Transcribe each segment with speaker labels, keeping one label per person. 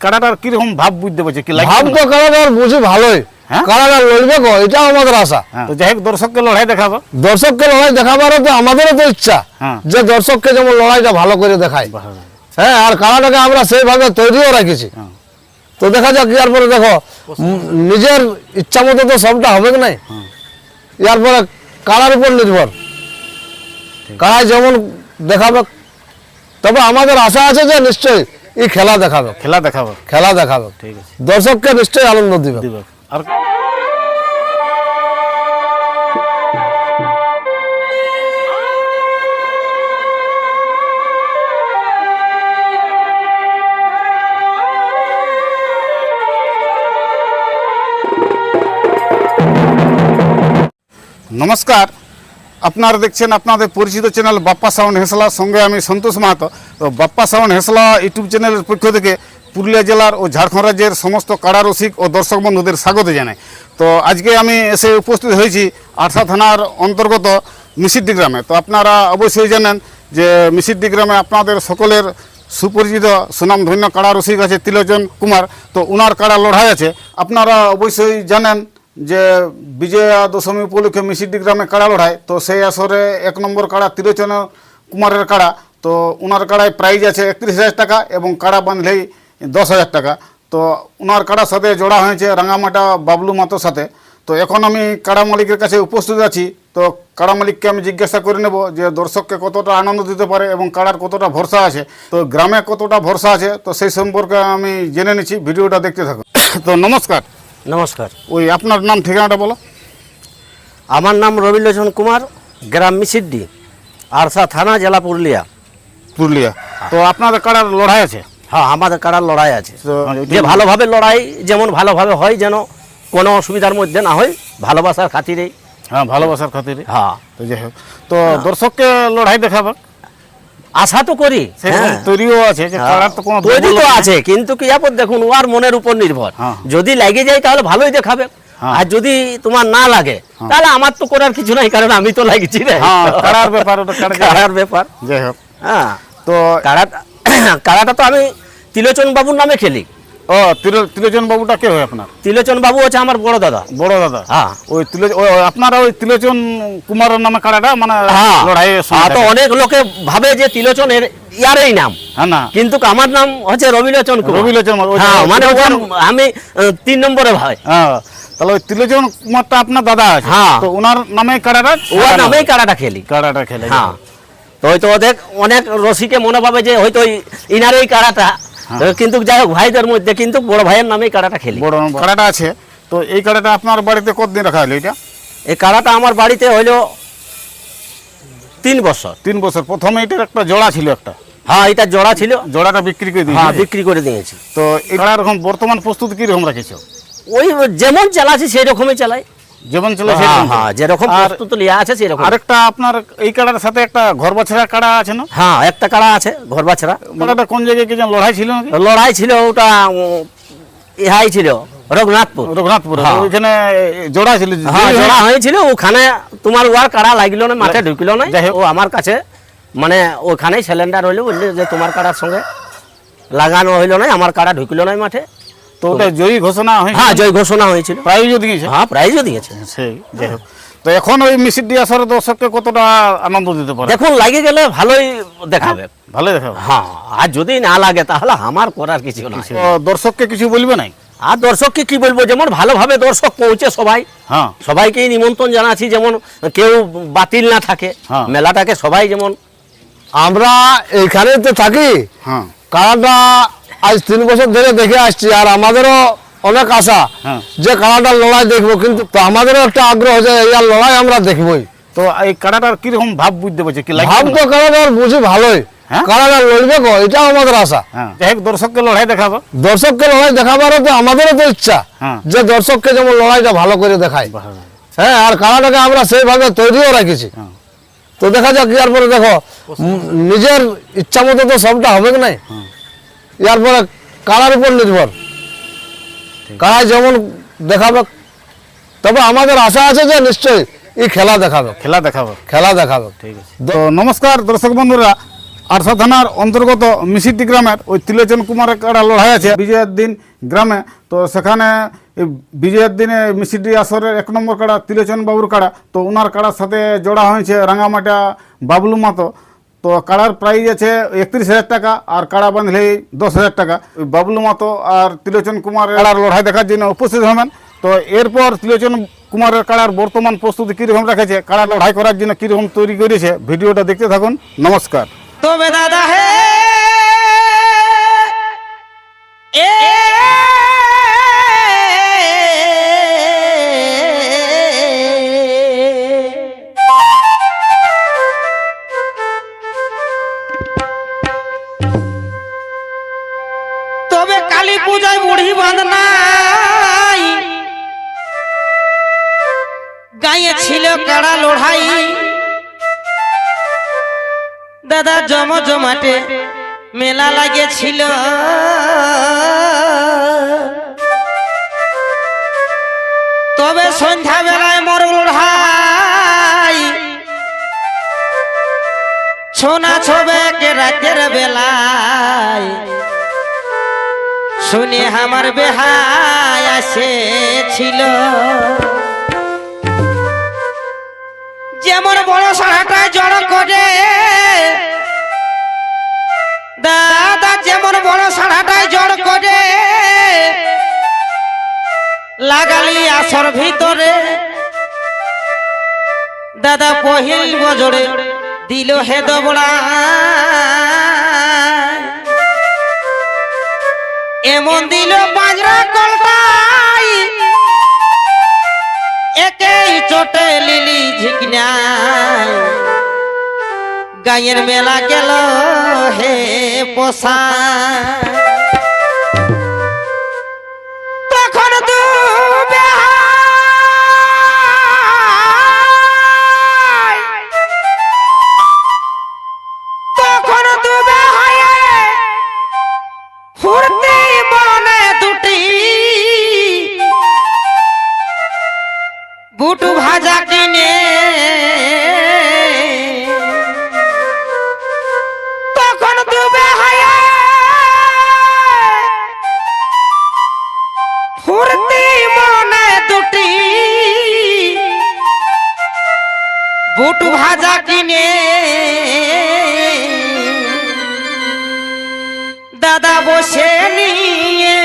Speaker 1: কাড়াটার কীরকম ভাব বুঝতে পারছে? কি
Speaker 2: ভাব তো কারাগার বুঝি ভালোই? কারাগার লড়বে গো এটাও আমাদের আশা।
Speaker 1: হ্যাঁ, তো যাই হোক দর্শককে লড়াই দেখাবো।
Speaker 2: দর্শককে লড়াই দেখাবারও তো আমাদেরও তো ইচ্ছা
Speaker 1: হ্যাঁ।
Speaker 2: যে দর্শককে যেমন লড়াইটা ভালো করে দেখায় হ্যাঁ আর কারাটাকে আমরা সেইভাবে তৈরিও রাখেছি।
Speaker 1: হ্যাঁ।
Speaker 2: তো দেখা যাক ইয়ার পরে দেখো নিজের ইচ্ছা মতো তো সবটা হবে নাই? ইয়ার পরে কারার উপর নির্ভর। কারা যেমন দেখাবে তবে আমাদের আশা আছে যে নিশ্চয়ই এই খেলা দেখাবে।
Speaker 1: খেলা দেখাবো।
Speaker 2: খেলা দেখাবে।
Speaker 1: ঠিক আছে।
Speaker 2: দর্শককে নিশ্চয়ই আনন্দ দিবে।
Speaker 1: দিবে আর নমস্কার। আপনারা দেখছেন আপনাদের পরিচিত চ্যানেল বাপ্পা সাউন্ড হেসলার সঙ্গে আমি সন্তোষ মাহাতো। বাপ্পা সাউন্ড হেসলা ইউটিউব চ্যানেলের পক্ষ থেকে পুরুলিয়া জেলার ও ঝাড়খণ্ড রাজ্যের সমস্ত কাড়া রসিক ও দর্শক বন্ধুদের স্বাগত জানাই। তো আজকে আমি এসে উপস্থিত হয়েছি আরসা থানার অন্তর্গত মিসিদ্দি গ্রামে। তো আপনারা অবশ্যই জানেন যে মিসিদ্দি গ্রামে আপনাদের সকলের সুপরিচিত সুনামধন্য কাড়া রসিক আছে তিলোচন কুমার। তো উনার কাড়া লড়াই আছে। আপনারা অবশ্যই জানেন যে বিজয়া দশমী উপলক্ষে মিসিডি গ্রামে কাড়া লড়াই। তো সেই আসরে এক নম্বর কাড়া তিরোচন কুমারের কাড়া। তো ওনার কাড়ায় প্রাইজ আছে একত্রিশ হাজার টাকা এবং কাড়া বাঁধলেই দশ হাজার টাকা। তো ওনার কাড়ার সাথে জোড়া হয়েছে রাঙামাটা বাবলু মাতোর সাথে। তো এখন আমি কাড়া মালিকের কাছে উপস্থিত আছি। তো কাড়া মালিককে আমি জিজ্ঞাসা করে নেব যে দর্শককে কতটা আনন্দ দিতে পারে এবং কাড়ার কতটা ভরসা আছে। তো গ্রামে কতটা ভরসা আছে তো সেই সম্পর্কে আমি জেনে নিচ্ছি। ভিডিওটা দেখতে থাকুন। তো নমস্কার।
Speaker 3: নমস্কার।
Speaker 1: ওই আপনার নাম ঠিকানাটা বলো।
Speaker 3: আমার নাম রবিলোচন কুমার গ্রাম মিসিড্ডি আরসা থানা জেলা পুরুলিয়া।
Speaker 1: পুরুলিয়া। তো আপনাদের কাড়ার লড়াই আছে?
Speaker 3: হ্যাঁ আমাদের কাড়ার লড়াই আছে। যে ভালোভাবে লড়াই যেমন ভালোভাবে হয় যেন কোনো অসুবিধার মধ্যে না হয় ভালোবাসার খাতিরেই
Speaker 1: হ্যাঁ ভালোবাসার খাতিরে।
Speaker 3: হ্যাঁ।
Speaker 1: তো যাই হোক তো দর্শককে লড়াই দেখাবে।
Speaker 3: আশা তো করি। হ্যাঁ।
Speaker 1: তৈরিও আছে যে কাড়ার তো কোনো
Speaker 3: তৈরি তো আছে কিন্তু কি আপদ দেখুন ওর মনের উপর নির্ভর।
Speaker 1: হ্যাঁ।
Speaker 3: যদি লাগে যায় তাহলে ভালোই দেখাবে।
Speaker 1: হ্যাঁ।
Speaker 3: আর যদি তোমার না লাগে তাহলে আমার তো করার কিছু নাই কারণ আমি তো লাগছি রে
Speaker 1: হ্যাঁ কাড়ার ব্যাপার ওটা
Speaker 3: কাড়ার ব্যাপার।
Speaker 1: যাই হোক।
Speaker 3: হ্যাঁ।
Speaker 1: তো
Speaker 3: কাড়াটা তো আমি তিলোচন বাবুর নামে খেলি।
Speaker 1: ও তিলোচন বাবুটা কে হয় আপনার?
Speaker 3: তিলোচন বাবু হচ্ছে আমার বড় দাদা।
Speaker 1: বড় দাদা?
Speaker 3: হ্যাঁ।
Speaker 1: ওই আপনারা ওই তিলোচন কুমারের নামে কাড়াটা মানে
Speaker 3: হ্যাঁ।
Speaker 1: লড়াই
Speaker 3: হ্যাঁ, তো অনেক লোকে ভাবে যে তিলোচনের ইয়ারই নাম।
Speaker 1: না।
Speaker 3: কিন্তু আমার নাম হচ্ছে রবিলোচন
Speaker 1: রবিলোচন
Speaker 3: মানে আমি তিন নম্বরে ভাই।
Speaker 1: হ্যাঁ তাহলে ওই তিলোচন কুমারটা আপনার দাদা আছে।
Speaker 3: হ্যাঁ।
Speaker 1: তো ওনার নামে কাড়াটা
Speaker 3: ওর নামেই কাড়াটা খেলি।
Speaker 1: কাড়াটা খেলে।
Speaker 3: হ্যাঁ। তো হয়তো ওদের অনেক রসিকে মনে পাবে যে হয়তো ওই- ইনারই কাড়াটা। কিন্তু যাই হোক ভাইদের মধ্যে কিন্তু বড় ভাইয়ের নামেই কাড়াটা খেলি।
Speaker 1: বড় কাড়াটা আছে। তো এই কাড়াটা আপনার বাড়িতে কতদিন রাখা হলো এটা?
Speaker 3: এই কাড়াটা আমার বাড়িতে হইল তিন বছর।
Speaker 1: তিন বছর। প্রথমে এটার একটা জোড়া ছিল একটা।
Speaker 3: হ্যাঁ এটা জোড়া ছিল।
Speaker 1: জোড়াটা বিক্রি করে
Speaker 3: হ্যাঁ বিক্রি করে দিয়েছি।
Speaker 1: তো এই কাড়ার এখন বর্তমান প্রস্তুতি কীরকম রাখেছো?
Speaker 3: ওই যেমন চালাছি সেই রকমই চালাই।
Speaker 1: যেমন ছিল
Speaker 3: হ্যাঁ হ্যাঁ যেরকম প্রস্তুত লিয়া আছে সেরকম।
Speaker 1: আরেকটা আপনার এই কাড়ার সাথে একটা ঘর বাছড়া কাড়া আছে না?
Speaker 3: হ্যাঁ একটা কাড়া আছে ঘর বাছরা।
Speaker 1: কাড়াটা কোন জায়গায় কি লড়াই ছিল নাকি?
Speaker 3: লড়াই ছিল ওটা ইহাই ছিল রঘুনাথপুর।
Speaker 1: রঘুনাথপুর
Speaker 3: হ্যাঁ।
Speaker 1: ওইখানে জোড়া ছিল
Speaker 3: হ্যাঁ জোড়া। হয়েছিল ওখানে তোমার ওয়ার কাড়া লাগল না মাঠে ঢুকলো না। ও আমার কাছে মানে ওখানেই সিলিন্ডার হইল বললে যে তোমার কাড়ার সঙ্গে লাগানো হইল না আমার কাড়া ঢুকলো না মাঠে।
Speaker 1: তো ওটা জয়ী ঘোষণা হয়েছে
Speaker 3: হ্যাঁ জয় ঘোষণা হয়েছিল।
Speaker 1: প্রাইজও দিয়েছে?
Speaker 3: হ্যাঁ প্রাইজও দিয়েছে।
Speaker 1: সেই যাই হোক। তো এখন ওই মিসির দিয়ে আসার দর্শককে কতটা আনন্দ দিতে পারে?
Speaker 3: দেখুন লাগে গেলে ভালোই দেখাবে।
Speaker 1: ভালো দেখাবো।
Speaker 3: হ্যাঁ আর যদি না লাগে তাহলে আমার করার কিছু না
Speaker 1: দর্শককে কিছু বলবে নাই?
Speaker 3: আর দর্শককে কি বলব? যেমন ভালোভাবে দর্শক পৌঁছে সবাই।
Speaker 1: হ্যাঁ।
Speaker 3: সবাইকেই নিমন্ত্রণ জানাচ্ছি যেমন কেউ বাতিল না থাকে।
Speaker 1: হ্যাঁ।
Speaker 3: মেলাটাকে সবাই যেমন
Speaker 2: আমরা এইখানে তো থাকি।
Speaker 1: হ্যাঁ।
Speaker 2: কারাটা আজ তিন বছর ধরে দেখে আসছি আর আমাদেরও অনেক আশা
Speaker 1: হ্যাঁ।
Speaker 2: যে কারাটার লড়াই দেখব কিন্তু আমাদেরও একটা আগ্রহ যে এই আর লড়াই আমরা দেখবই।
Speaker 1: তো এই কাড়াটার কীরকম ভাব বুঝতে পারছে? কি
Speaker 2: ভাব তো কারাটার বুঝি ভালোই।
Speaker 1: হ্যাঁ?
Speaker 2: লড়বে গো এটাও আমাদের আশা।
Speaker 1: হ্যাঁ। যাই দর্শককে লড়াই দেখাবো।
Speaker 2: দর্শককে লড়াই দেখাবারও তো আমাদেরও তো ইচ্ছা। যে দর্শককে যেমন লড়াইটা ভালো করে দেখায় হ্যাঁ আর আমরা সেইভাবে তৈরিও রাখেছি। তো দেখা যাক ইয়ার পরে দেখো। নিজের ইচ্ছা মতো তো সবটা হবে কি নাই? ইয়ার পরে কারার উপর নির্ভর। কারা যেমন দেখাবে তবে আমাদের আশা আছে যে নিশ্চয়ই এই খেলা দেখাবে।
Speaker 1: খেলা দেখাবো।
Speaker 2: খেলা দেখাবে।
Speaker 1: ঠিক আছে। তো নমস্কার দর্শক বন্ধুরা আরসা থানার অন্তর্গত মিসিটি গ্রামের ওই ত্রিলোচন কুমারের কাড়া লড়াই আছে বিজয়ের দিন গ্রামে। তো সেখানে বিজয়ের দিনে মিসিটি আসরের এক নম্বর কাড়া ত্রিলোচন বাবুর কাড়া। তো ওনার কাড়ার সাথে জোড়া হয়েছে রাঙামাটা বাবলু মাতো। তো কাড়ার প্রাইজ আছে একত্রিশ হাজার টাকা আর কাড়া বাঁধলে দশ হাজার টাকা। বাবলু মাতো আর ত্রিলোচন কুমার কাড়ার লড়াই দেখার জন্য উপস্থিত হবেন। তো এরপর ত্রিলোচন কুমারের কাড়ার বর্তমান প্রস্তুতি কীরকম রেখেছে, কাড়া লড়াই করার জন্য কীরকম তৈরি করেছে, ভিডিওটা দেখতে থাকুন। নমস্কার।
Speaker 4: তবে দাদা পূজায় বুড়ি বাঁধনাই। গায়ে ছিল কাড়া লড়াই। দাদা জম জমাটে মেলা লাগেছিল তবে সন্ধ্যা বেলায় মর লড়াই। ছোনা ছবে রাতের বেলায়। শুনে আমার বেহায় আসেছিল। যেমন বড় সারাটা জড় করে, দাদা যেমন বড় সারাটাই জড় করে, লাগালি আসর ভিতরে। দাদা পহিল বজরে দিল হে দবড়া। এমন দিল বাজরা কলতাই। একেই চোটে লিলি ঝিকনা। গায়ের মেলা গেল হে পোষা। বসে নিয়ে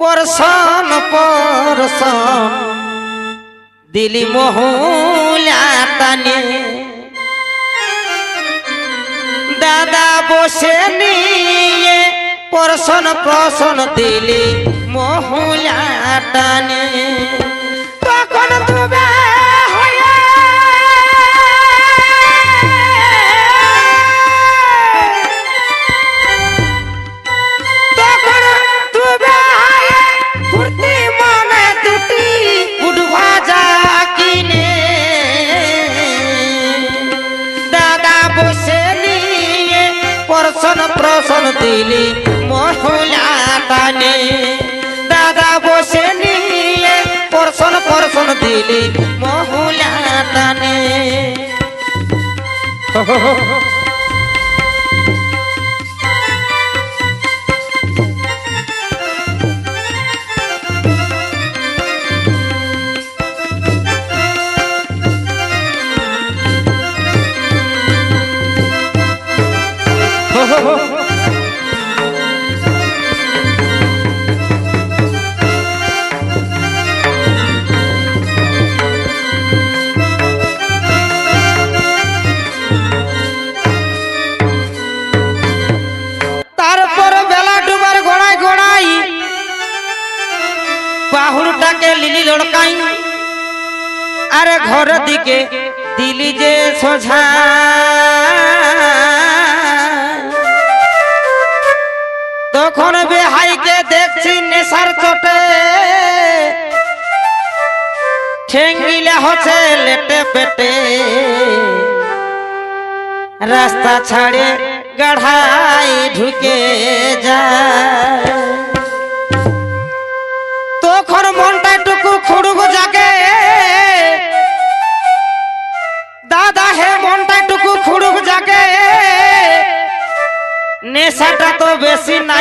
Speaker 4: পরশন পরশন দিলি মহুলা টানে দাদা বসে নিয়ে পরশন প্রশন দিলি মহুলা বসে নিয়ে পরশন প্রশন দিলি মহুলা টানে দাদা বসে নিয়ে পরশন পরশন দিলি মহুলা টানে সোঝা তখন বেহাইকে দেখছি নেশার চোটে। ঠেঙ্গিলে হচ্ছে লেটে পেটে। রাস্তা ছাড়ে গাঢ়াই ঢুকে যায়।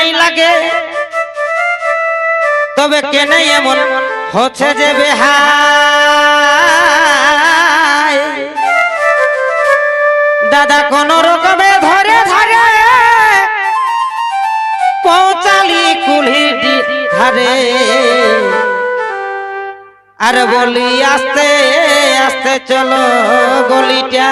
Speaker 4: নাই লাগে। তবে কেন এমন হচ্ছে যে বেহাই। দাদা কোন রকমে ধরে ধরে পৌঁছালি কুলি ধারে। আর বলি, আস্তে আস্তে চলো গলিটা।